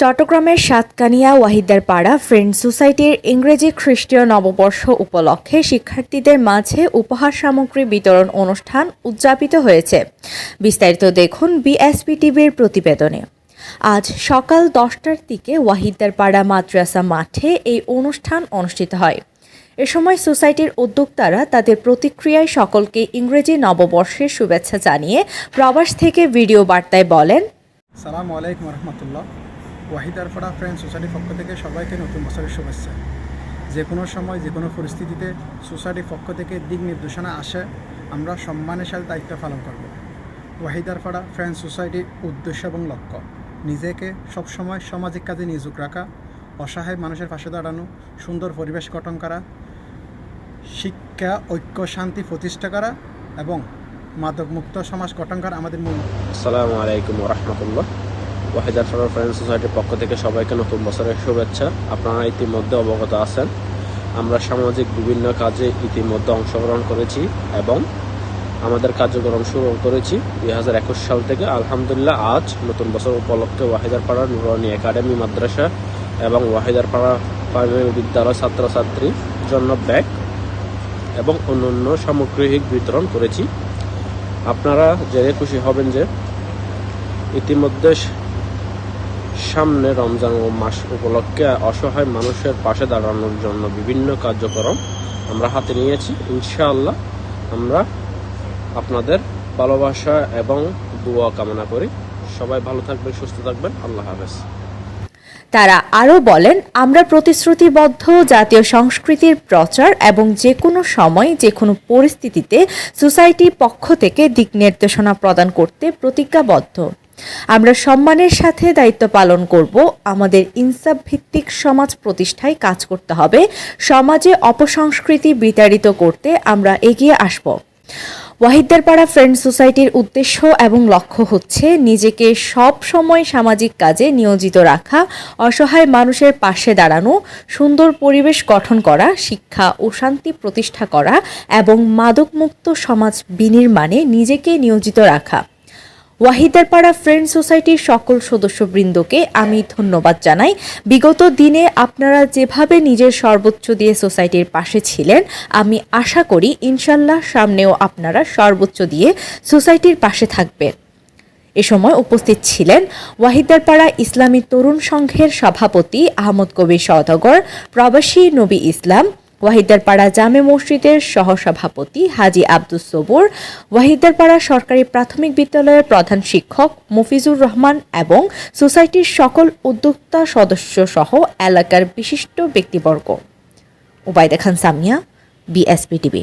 চট্টগ্রামের সাতকানিয়া ওয়াহিদার পাড়া ফ্রেন্ড সোসাইটির ইংরেজি খ্রিস্টীয় নববর্ষ উপলক্ষে শিক্ষার্থীদের মাঝে উপহার সামগ্রী বিতরণ অনুষ্ঠান উদযাপিত হয়েছে। বিস্তারিত দেখুন বিএসপি টিভির প্রতিবেদনে। আজ সকাল দশটার দিকে ওয়াহিদার পাড়া মাদ্রাসা মাঠে এই অনুষ্ঠান অনুষ্ঠিত হয়। এ সময় সোসাইটির উদ্যোক্তারা তাদের প্রতিক্রিয়ায় সকলকে ইংরেজি নববর্ষের শুভেচ্ছা জানিয়ে প্রবাস থেকে ভিডিও বার্তায় বলেন, সালামু আলাইকুম রহমতুল্লাহ। ওয়াহিদারপাড়া ফ্রেন্ড সোসাইটির পক্ষ থেকে সবাইকে নতুন বছরের শুভেচ্ছা। যে কোনো সময়, যে কোনো পরিস্থিতিতে সোসাইটির পক্ষ থেকে দিক নির্দেশনা আসে, আমরা সম্মানের সাথে দায়িত্ব পালন করব। ওয়াহিদারপাড়া ফ্রেন্ড সোসাইটির উদ্দেশ্য এবং লক্ষ্য, নিজেকে সবসময় সামাজিক কাজে নিয়োগ রাখা, অসহায় মানুষের পাশে দাঁড়ানো, সুন্দর পরিবেশ গঠন করা, শিক্ষা, ঐক্য, শান্তি প্রতিষ্ঠা করা এবং মাদকমুক্ত সমাজ গঠন করা আমাদের মূল আসসালামু আলাইকুম রহমতুল্লাহ। ওয়াহিদার ফরার ফ্রেন্ড সোসাইটির পক্ষ থেকে সবাইকে নতুন বছরের শুভেচ্ছা। আপনারা ইতিমধ্যে অবগত আছেন। আমরা সামাজিক বিভিন্ন কাজে ইতিমধ্যে অংশগ্রহণ করেছি এবং আমাদের কার্যক্রম শুরু করেছি দুই হাজার একুশ সাল থেকে। আলহামদুলিল্লাহ, আজ নতুন বছর উপলক্ষে ওয়াহিদার পাড়া নুরানি একাডেমি মাদ্রাসা এবং ওয়াহিদার পাড়া প্রাইমারি বিদ্যালয় ছাত্রছাত্রীর জন্য ব্যাগ এবং অন্যান্য সামগ্রিক বিতরণ করেছি। আপনারা জেনে খুশি হবেন যে ইতিমধ্যে সামনে রমজান ও মাস উপলক্ষে অসহায় মানুষের পাশে দাঁড়ানোর জন্য বিভিন্ন কার্যক্রম আমরা হাতে নিয়েছি। ইনশাআল্লাহ আমরা আপনাদের ভালোবাসা এবং দোয়া কামনা করি। সবাই ভালো থাকবেন, সুস্থ থাকবেন। আল্লাহ হাফেজ। তারা আরও বলেন, আমরা প্রতিশ্রুতিবদ্ধ জাতীয় সংস্কৃতির প্রচার এবং যে কোনো সময় যে কোনো পরিস্থিতিতে সোসাইটির পক্ষ থেকে দিক নির্দেশনা প্রদান করতে প্রতিজ্ঞাবদ্ধ। আমরা সম্মানের সাথে দায়িত্ব পালন করব। আমাদের ইনসাফ ভিত্তিক সমাজ প্রতিষ্ঠায় কাজ করতে হবে। সমাজে অপসংস্কৃতি বিতাড়িত করতে আমরা এগিয়ে আসব। ওয়াহিদারপাড়া ফ্রেন্ড সোসাইটির উদ্দেশ্য এবং লক্ষ্য হচ্ছে নিজেকে সব সময় সামাজিক কাজে নিয়োজিত রাখা, অসহায় মানুষের পাশে দাঁড়ানো, সুন্দর পরিবেশ গঠন করা, শিক্ষা ও শান্তি প্রতিষ্ঠা করা এবং মাদকমুক্ত সমাজ বিনির্মাণে নিজেকে নিয়োজিত রাখা। ওয়াহিদারপাড়া ফ্রেন্ড সোসাইটির সকল সদস্যবৃন্দকে আমি ধন্যবাদ জানাই। বিগত দিনে আপনারা যেভাবে নিজের সর্বোচ্চ দিয়ে সোসাইটির পাশে ছিলেন, আমি আশা করি ইনশাল্লাহ সামনেও আপনারা সর্বোচ্চ দিয়ে সোসাইটির পাশে থাকবেন। এ সময় উপস্থিত ছিলেন ওয়াহিদারপাড়া ইসলামী তরুণ সংঘের সভাপতি আহমদ কবির সওদাগর, প্রবাসী নবী ইসলাম ওয়াহিদারপাড়া জামে মসজিদের সহসভাপতি হাজি আব্দুস সবুর, ওয়াহিদারপাড়া সরকারি প্রাথমিক বিদ্যালয়ের প্রধান শিক্ষক মফিজুর রহমান এবং সোসাইটির সকল উদ্যোক্তা সদস্য সহ এলাকার বিশিষ্ট ব্যক্তিবর্গ। Obaida Khan Samia, BSP TV.